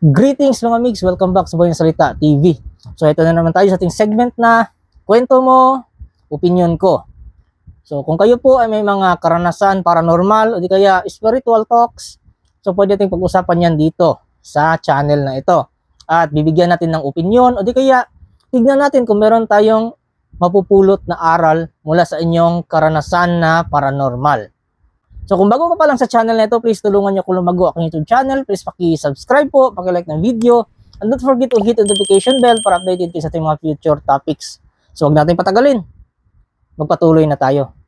Greetings mga migs! Welcome back sa Boyang Salita TV. So ito na naman tayo sa ating segment na kwento mo, opinion ko. So kung kayo po ay may mga karanasan paranormal o di kaya spiritual talks, so pwede natin pag-usapan yan dito sa channel na ito. At bibigyan natin ng opinion o di kaya tignan natin kung meron tayong mapupulot na aral mula sa inyong karanasan na paranormal. So kung bago ka pa lang sa channel na ito, please tulungan niyo ako lumago aking YouTube channel. Please paki-subscribe po, paki-like ng video. And don't forget to hit the notification bell para updated kayo sa ating mga future topics. So huwag natin patagalin. Magpatuloy na tayo.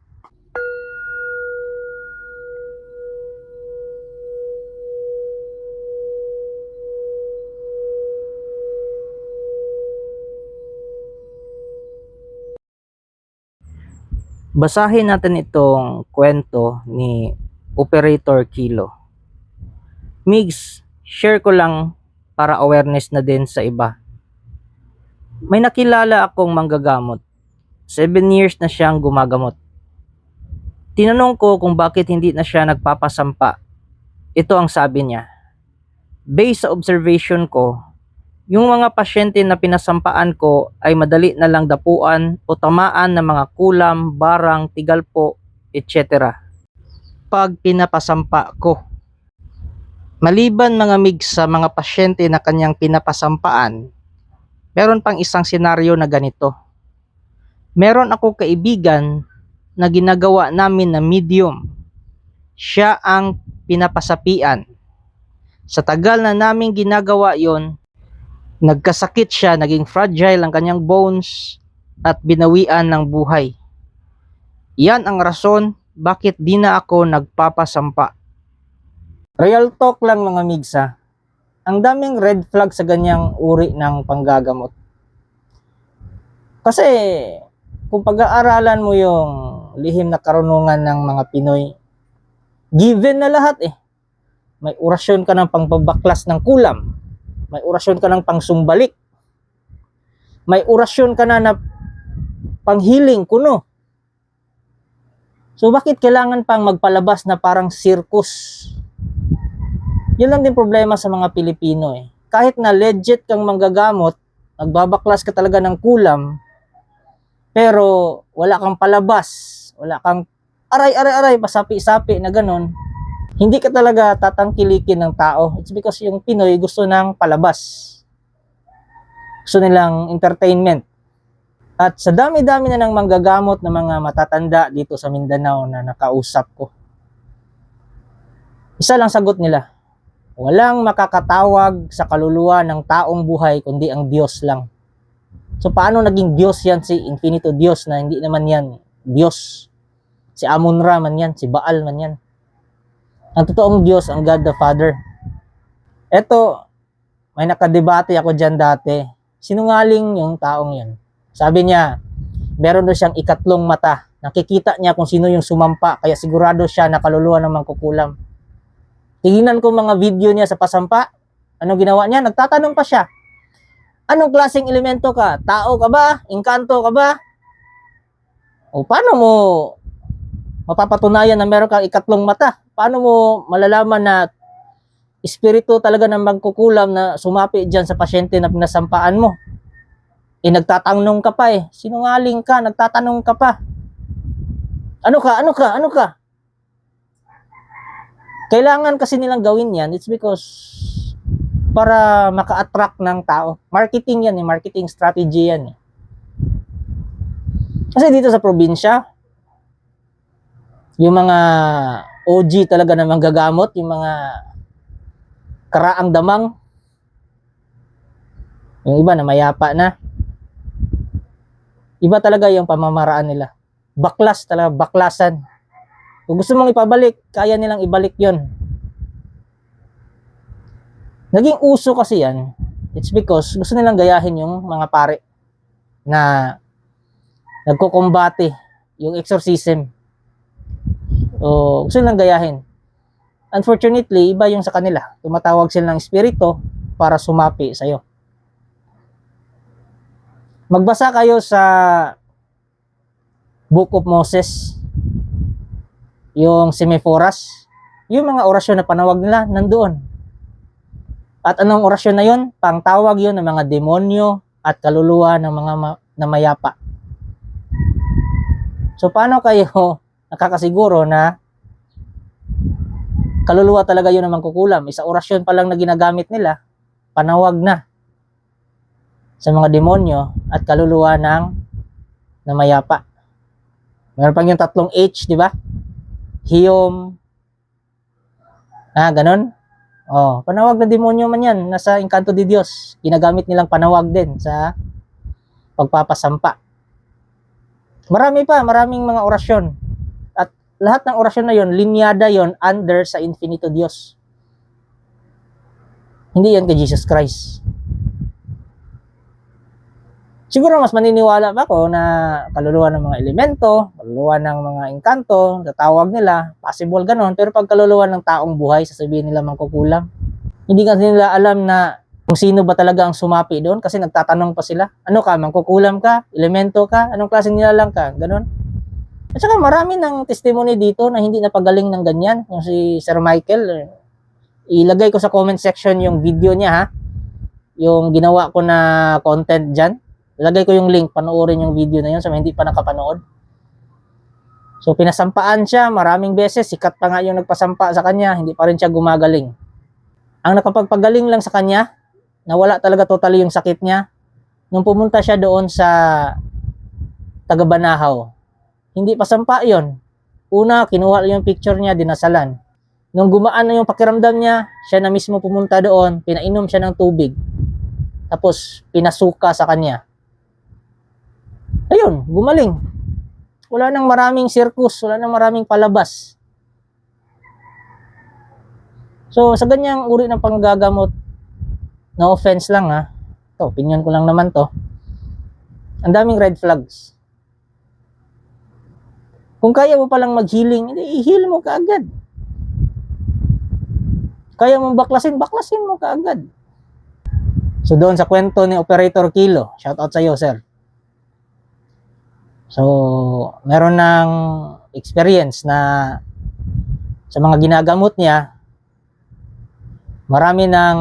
Basahin natin itong kwento ni Operator Kilo. Migs, share ko lang para awareness na din sa iba. May nakilala akong manggagamot. Seven years na siyang gumagamot. Tinanong ko kung bakit hindi na siya nagpapasampa. Ito ang sabi niya. Based sa observation ko, yung mga pasyente na pinasampaan ko ay madali na lang dapuan o tamaan ng mga kulam, barang, tigalpo, etc. Pag pinapasampa ko. Maliban mga mig sa mga pasyente na kanyang pinapasampaan, meron pang isang senaryo na ganito. Meron ako kaibigan na ginagawa namin na medium. Siya ang pinapasapian. Sa tagal na namin ginagawa yon, nagkasakit siya, naging fragile ang kanyang bones at binawian ng buhay. Yan ang rason bakit di na ako nagpapasampa. Real talk lang mga migsa. Ang daming red flag sa ganyang uri ng panggagamot. Kasi kung pag-aaralan mo yung lihim na karunungan ng mga Pinoy, given na lahat eh. May orasyon ka ng pangpabaklas ng kulam, may orasyon ka ng pangsumbalik. May orasyon ka na na panghiling kuno. So bakit kailangan pang magpalabas na parang circus? Yun lang din problema sa mga Pilipino eh. Kahit na legit kang manggagamot, nagbabaklas ka talaga ng kulam, pero wala kang palabas, wala kang aray, aray, aray, pasapi-sapi na ganun, hindi ka talaga tatangkilikin ng tao. It's because yung Pinoy gusto ng palabas. Gusto nilang entertainment. At sa dami-dami na ng manggagamot na mga matatanda dito sa Mindanao na nakausap ko. Isa lang sagot nila. Walang makakatawag sa kaluluwa ng taong buhay kundi ang Diyos lang. So paano naging Diyos yan si Infinito Diyos na hindi naman yan Diyos? Si Amun-Ra man yan, si Baal man yan. Ang totoong Diyos, ang God the Father. Eto, may nakadebate ako dyan dati. Sinungaling yung taong yan. Sabi niya, meron daw siyang ikatlong mata. Nakikita niya kung sino yung sumampa, kaya sigurado siya na kaluluwa ng mangkukulam. Tingnan ko mga video niya sa pasampa. Ano ginawa niya? Nagtatanong pa siya. Anong klaseng elemento ka? Tao ka ba? Inkanto ka ba? O paano mo mapapatunayan na meron kang ikatlong mata? Paano mo malalaman na espiritu talaga ng magkukulam na sumapi dyan sa pasyente na pinasampaan mo? Eh, nagtatanong ka pa eh. Sinungaling ka, nagtatanong ka pa. Ano ka? Ano ka? Ano ka? Kailangan kasi nilang gawin yan. It's because para maka-attract ng tao. Marketing yan eh. Marketing strategy yan eh. Kasi dito sa probinsya, yung mga OG talaga na manggagamot, yung mga karaang damang, yung iba na mayapa na, iba talaga yung pamamaraan nila. Baklas talaga, baklasan. Kung gusto mong ipabalik, kaya nilang ibalik yon. Naging uso kasi yan, it's because gusto nilang gayahin yung mga pare na nagkukumbate yung exorcism. O gusto nilang gayahin. Unfortunately, iba yung sa kanila. Tumatawag sila ng espiritu para sumapi sa'yo. Magbasa kayo sa Book of Moses, yung Semephoras, yung mga orasyon na panawag nila, nandoon. At anong orasyon na yun? Pangtawag yun ng mga demonyo at kaluluwa ng mga ma- namayapa. So paano kayo nakakasiguro na kaluluwa talaga yun ang mangkukulam? Isa orasyon pa lang na ginagamit nila, panawag na sa mga demonyo at kaluluwa ng namayapa. Meron pang yung tatlong H, di ba? Hiyom. Ah, ganun? Oh, panawag na demonyo man yan. Nasa Encanto de Dios. Ginagamit nilang panawag din sa pagpapasampa. Marami pa, maraming mga orasyon. At lahat ng orasyon na yon, linyada yon under sa Infinito Dios. Hindi yan kay Jesus Christ. Siguro mas maniniwala pa ako na kaluluwa ng mga elemento, kaluluwa ng mga engkanto, tatawag nila, possible ganon. Pero pag kaluluwa ng taong buhay, sasabihin nila mangkukulam. Hindi kasi nila alam na kung sino ba talaga ang sumapi doon kasi nagtatanong pa sila. Ano ka, mangkukulam ka, elemento ka, anong klaseng nilalang ka, ganon. At saka marami ng testimony dito na hindi napagaling ng ganyan. Yung si Sir Michael, eh, ilagay ko sa comment section yung video niya ha. Yung ginawa ko na content dyan. Ilagay ko yung link, panoorin yung video na yun sa mga hindi pa nakapanood. So pinasampaan siya maraming beses, sikat pa nga yung nagpasampa sa kanya, hindi pa rin siya gumagaling. Ang nakapagpagaling lang sa kanya, nawala talaga totally yung sakit niya, nung pumunta siya doon sa Tagabanahaw. Hindi pa sampa yon. Una, kinuha yung picture niya, dinasalan. Nung gumaan na yung pakiramdam niya, siya na mismo pumunta doon, pinainom siya ng tubig. Tapos, pinasuka sa kanya. Ayun, gumaling. Wala nang maraming circus, wala nang maraming palabas. So, sa ganyang uri ng panggagamot, no offense lang ha, to, opinion ko lang naman to, ang daming red flags. Kung kaya mo palang mag-healing, i-heal mo kaagad. Kaya mo baklasin, baklasin mo kaagad. So doon sa kwento ni Operator Kilo, shout out sa iyo, sir. So, meron ng experience na sa mga ginagamot niya, marami ng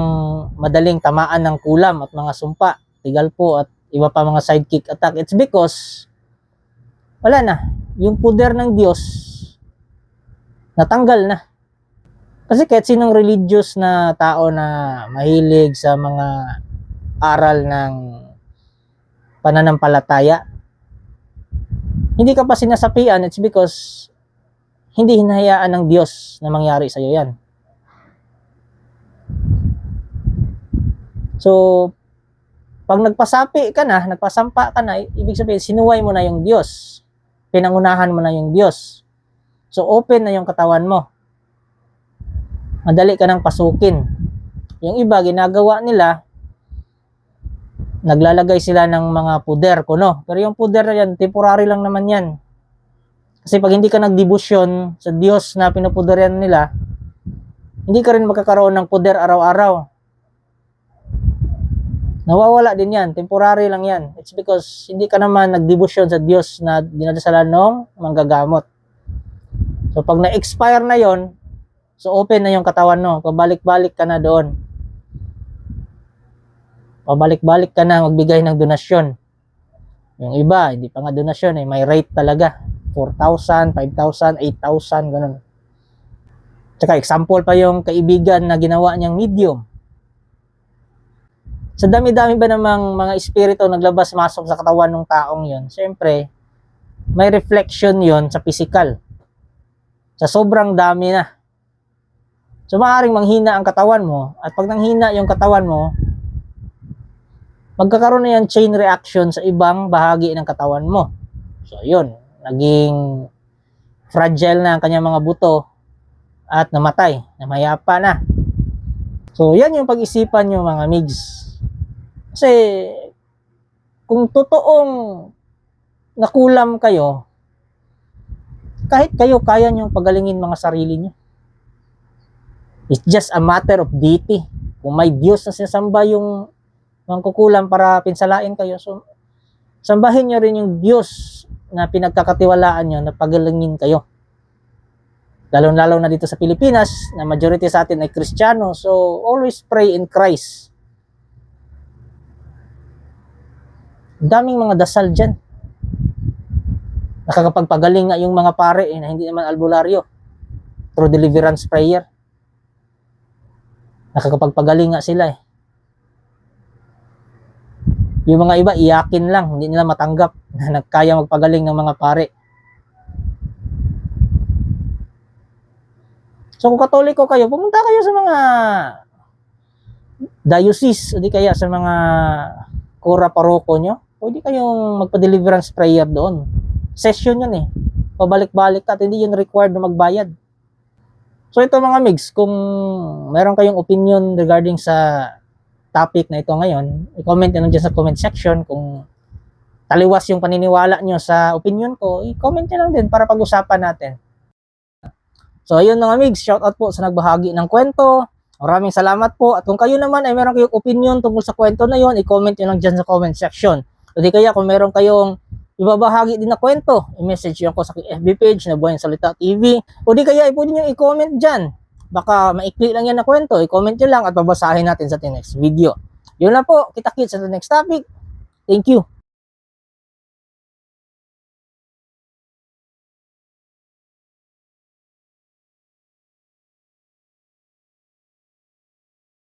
madaling tamaan ng kulam at mga sumpa, tigal po at iba pa mga sidekick attack. It's because wala na. Yung puder ng Diyos natanggal na. Kasi kahit sinong religious na tao na mahilig sa mga aral ng pananampalataya, hindi ka pa sinasapian, it's because hindi hinahayaan ng Diyos na mangyari sa'yo yan. So, pag nagpasapi ka na, nagpasampa ka na, ibig sabihin, sinuway mo na yung Diyos. Pinangunahan mo na yung Diyos. So, open na yung katawan mo. Madali ka nang pasukin. Yung iba, ginagawa nila, naglalagay sila ng mga puder kuno. Pero yung puder na yan, temporary lang naman yan. Kasi pag hindi ka nagdebosyon sa Diyos na pinupuderan nila, hindi ka rin magkakaroon ng puder araw-araw. Nawawala din yan. Temporary lang yan. It's because hindi ka naman nagdebosyon sa Diyos na dinadasalan ng manggagamot. So pag na-expire na yon, so open na yung katawan mo. Pabalik-balik ka na doon. Pabalik-balik ka na magbigay ng donasyon. Yung iba, hindi pa nga donasyon eh. May rate talaga. 4,000, 5,000, 8,000, ganun. Tsaka example pa yung kaibigan na ginawa niyang medium. Sa dami-dami ba namang mga espiritu naglabas-masok sa katawan ng taong yon, siyempre, may reflection yon sa physical. Sa sobrang dami na. So, maaaring manghina ang katawan mo, at pag nanghina yung katawan mo, magkakaroon na yan chain reaction sa ibang bahagi ng katawan mo. So, yun, naging fragile na ang kanyang mga buto at namatay, namayapa na. So, yan yung pag-isipan nyo mga migs. Kasi, kung totoong nakulam kayo, kahit kayo kaya nyo pagalingin mga sarili nyo. It's just a matter of deity. Kung may Diyos na sinasamba yung mangkukulam para pinsalain kayo, so, sambahin nyo rin yung Diyos na pinagkakatiwalaan nyo na pagalingin kayo. Lalo-lalo na dito sa Pilipinas, na majority sa atin ay Kristiyano. So, always pray in Christ. Daming mga dasal dyan. Nakakapagpagaling nga yung mga pare eh, na hindi naman albularyo. Through deliverance prayer. Nakakapagpagaling nga sila eh. Yung mga iba, iyakin lang. Hindi nila matanggap na nagkaya magpagaling ng mga pare. So kung katoliko kayo, pumunta kayo sa mga diocese o di kaya sa mga kura paroko nyo. Pwede kayong magpa-deliverance prayer doon. Session yun eh. Pabalik-balik at hindi yun required na magbayad. So ito mga migs, kung meron kayong opinion regarding sa topic na ito ngayon, i-comment nyo dyan sa comment section kung taliwas yung paniniwala nyo sa opinion ko, i-comment nyo lang din para pag-usapan natin. So ayun mga migs, shout out po sa nagbahagi ng kwento. Maraming salamat po. At kung kayo naman ay meron kayong opinion tungkol sa kwento na yon, i-comment nyo lang dyan sa comment section. O di kaya kung meron kayong ibabahagi din na kwento, i-message nyo ko sa FB page na Buhay Salita TV. O di kaya, pwede nyo i-comment dyan. Baka maikli lang yan na kwento. I-comment nyo lang at babasahin natin sa next video. Yun na po. Kita-kits sa next topic. Thank you.